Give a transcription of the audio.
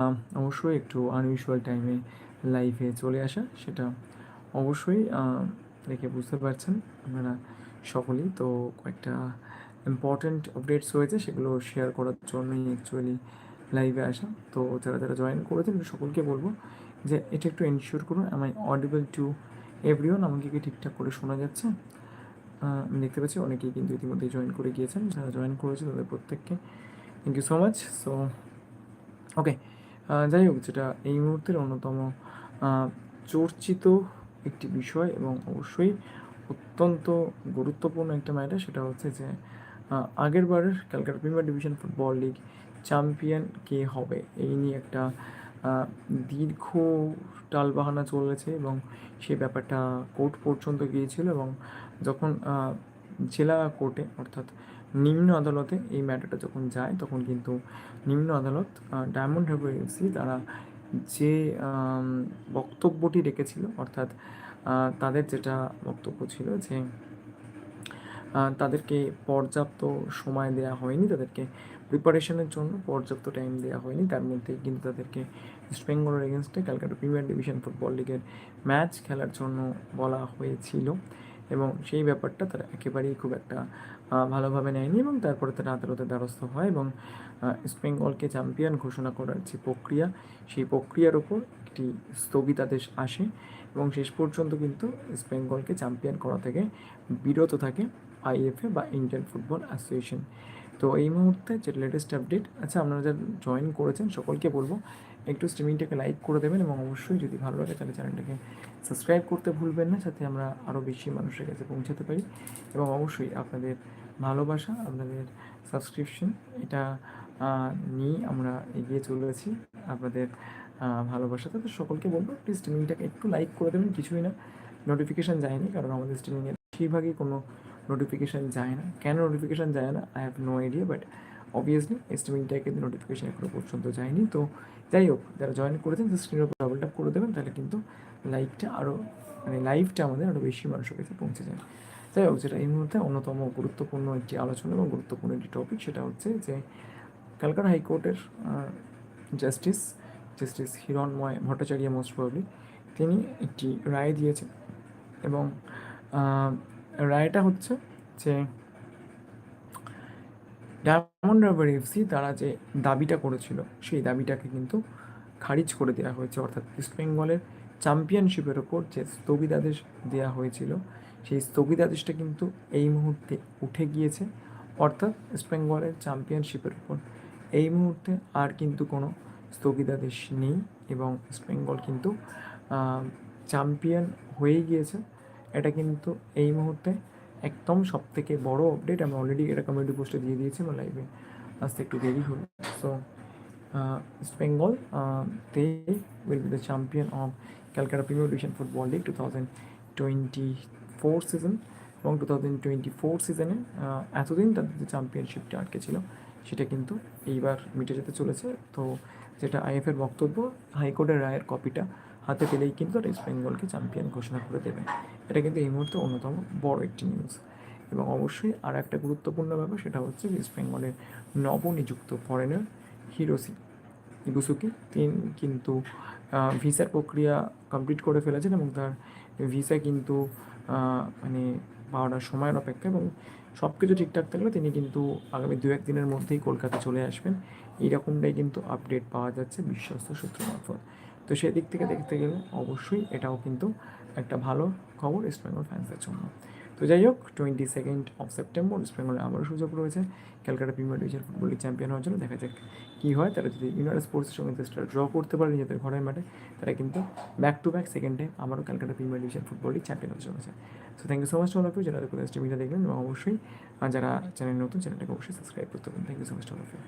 আম, অবশ্যই একটু আনইউজুয়াল টাইমে লাইভে চলে আসা সেটা অবশ্যই দেখে বুঝতে পারছেন আপনারা সকলেই। তো কয়েকটা ইম্পর্ট্যান্ট আপডেটস রয়েছে সেগুলো শেয়ার করার জন্যই অ্যাকচুয়ালি লাইভে আসা। তো যারা যারা জয়েন করেছেন সকলকে বলব যে এটা একটু এনশিওর করুন আমায় অডিবল টু এভরিওয়ান আমাকে কি ঠিকঠাক করে শোনা যাচ্ছে? আমি দেখতে পাচ্ছি অনেকেই কিন্তু ইতিমধ্যে জয়েন করে গিয়েছেন। যারা জয়েন করেছে তাদের প্রত্যেককে thank you so much so okay যাই হোক, যেটা এই মুহূর্তের অন্যতম চর্চিত একটি বিষয় এবং অবশ্যই অত্যন্ত গুরুত্বপূর্ণ একটা ম্যাটার সেটা হচ্ছে যে আগের বারের Calcutta premier division football league champion কে হবে? এই নিয়ে একটা দীর্ঘ টালবাহানা চলেছে এবং সেই ব্যাপারটা কোর্ট পর্যন্ত গিয়েছিল এবং যখন জেলা কোর্টে, অর্থাৎ নিম্ন আদালতে এই ম্যাটারটা যখন যায়, তখন কিন্তু নিম্ন আদালত ডায়মন্ড হারবার এফসি তারা যে বক্তব্যটি রেখেছিল, অর্থাৎ তাদের যেটা বক্তব্য ছিল যে তাদেরকে পর্যাপ্ত সময় দেওয়া হয়নি, তাদেরকে প্রিপারেশনের জন্য পর্যাপ্ত টাইম দেওয়া হয়নি, তার মধ্যে কিন্তু তাদেরকে ইস্ট বেঙ্গলের এগেনস্টে ক্যালকাটা প্রিমিয়ার ডিভিশন ফুটবল লিগের ম্যাচ খেলার জন্য বলা হয়েছিল। এবং সেই ব্যাপারটা তারা একেবারেই খুব একটা ভালোভাবে নেয়নি এবং তারপরে তারা আদালতের দ্বারস্থ হয় এবং ইস্ট বেঙ্গলকে চ্যাম্পিয়ন ঘোষণা করার যে প্রক্রিয়া, সেই প্রক্রিয়ার উপর একটি স্থগিতাদেশ আসে এবং শেষ পর্যন্ত কিন্তু ইস্ট বেঙ্গলকে চ্যাম্পিয়ন করা থেকে বিরত থাকে আইএফএ বা ইন্ডিয়ান ফুটবল অ্যাসোসিয়েশন। তো এই মুহূর্তে যে লেটেস্ট আপডেট আচ্ছা আপনারা যারা জয়েন করেছেন সকলকে বলব, একটু স্ট্রিমিংটাকে লাইক করে দেবেন এবং অবশ্যই যদি ভালো লাগে তাহলে চ্যানেলটাকে সাবস্ক্রাইব করতে ভুলবেন না, যাতে আমরা আরও বেশি মানুষের কাছে পৌঁছাতে পারি। এবং অবশ্যই আপনাদের ভালোবাসা, আপনাদের সাবস্ক্রিপশন এটা নিয়ে আমরা এগিয়ে চলেছি। আপনাদের ভালোবাসা ভালোবাসাতে তো সকলকে বলব প্লিজ স্ট্রিমিংটাকে একটু লাইক করে দেবেন, কিছুই না। নোটিফিকেশান যায়নি, কারণ আমাদের স্ট্রিমিংয়ে বেশিরভাগই কোনো নোটিফিকেশান যায় না। কেন নোটিফিকেশান যায় না? I have no idea but obviously স্ট্রিমিংটাকে notification এখনও পর্যন্ত যায়নি। তো যাই হোক, যারা জয়েন করেছেন স্ক্রিনের উপর ডাবল ট্যাপ করে দেবেন, তাহলে কিন্তু লাইভটা আরও মানে লাইভটা আমাদের আরও বেশি মানুষের কাছে পৌঁছে যায় যাই হোক, যেটা এই মুহূর্তে অন্যতম গুরুত্বপূর্ণ একটি আলোচনা এবং গুরুত্বপূর্ণ একটি টপিক সেটা হচ্ছে যে ক্যালকাটা হাইকোর্টের justice justice Hiranmoy Bhattacharya most probably তিনি একটি রায় দিয়েছেন। এবং রায়টা হচ্ছে যে ডায়মন্ড রাবার এফসি তারা যে দাবিটা করেছিল, সেই দাবিটাকে কিন্তু খারিজ করে দেওয়া হয়েছে, অর্থাৎ ইস্ট বেঙ্গলের চ্যাম্পিয়নশিপের ওপর যে স্থগিতাদেশ দেওয়া হয়েছিল, সেই স্থগিতাদেশটা কিন্তু এই মুহূর্তে উঠে গিয়েছে, অর্থাৎ ইস্ট বেঙ্গলের চ্যাম্পিয়নশিপের উপর এই মুহূর্তে আর কিন্তু কোনো স্থগিতাদেশ নেই এবং ইস্ট বেঙ্গল কিন্তু চ্যাম্পিয়ন হয়ে গিয়েছে। এটা কিন্তু এই মুহূর্তে একদম সব থেকে বড় আপডেট আমি অলরেডি এটা কমিউনিটি পোস্টে দিয়ে দিয়েছি, আমার লাইভে আসতে একটু দেরি হলো। So East Bengal they will be the champion of Calcutta premier division football league two thousand twenty four season এবং টু থাউজেন্ড টোয়েন্টি ফোর সিজনে এতদিন তাদের যে চ্যাম্পিয়নশিপটা আটকে ছিল, সেটা কিন্তু এইবার মিটে যেতে চলেছে। তো যেটা আইএফের বক্তব্য, হাইকোর্টের রায়ের কপিটা হাতে পেলেই কিন্তু ওয়েস্ট বেঙ্গলকে চ্যাম্পিয়ন ঘোষণা করে দেবে। এটা কিন্তু এই মুহূর্তে অন্যতম বড় একটি নিউজ এবং অবশ্যই আর একটা গুরুত্বপূর্ণ ব্যাপার, সেটা হচ্ছে ওয়েস্ট বেঙ্গলের নবনিযুক্ত ফরেনার হিরোসি ইবুসুকি তিনি কিন্তু ভিসার প্রক্রিয়া কমপ্লিট করে ফেলেছেন এবং তার ভিসা কিন্তু মানে পাওয়ার সময়ের অপেক্ষা এবং সব কিছু ঠিকঠাক থাকলে তিনি কিন্তু আগামী দু এক দিনের মধ্যেই কলকাতা চলে আসবেন। এইরকমটাই কিন্তু আপডেট পাওয়া যাচ্ছে বিশ্বস্ত সূত্র মারফত। তো সেদিক থেকে দেখতে গেলে অবশ্যই এটাও কিন্তু একটা ভালো খবর ইস্ট বেঙ্গল ফ্যান্সের জন্য। তো যাই হোক twenty second of September East বেঙ্গলে আবারও সুযোগ রয়েছে। Calcutta premier division football league champion হওয়ার জন্য। দেখা যাক কী হয়। তারা যদি ইউনাইটেড স্পোর্টসের সঙ্গে চেষ্টা ড্র করতে পারে নিজেদের ঘরের মাঠে, তারা কিন্তু back to back second time আবারও Calcutta premier division football league champion হতে চলেছে so thank you so much all of you যারা দেখলেন এবং অবশ্যই যারা চ্যানেল নতুন চ্যানেলটাকে অবশ্যই সাবস্ক্রাইব করতে পারেন। Thank you so much all of you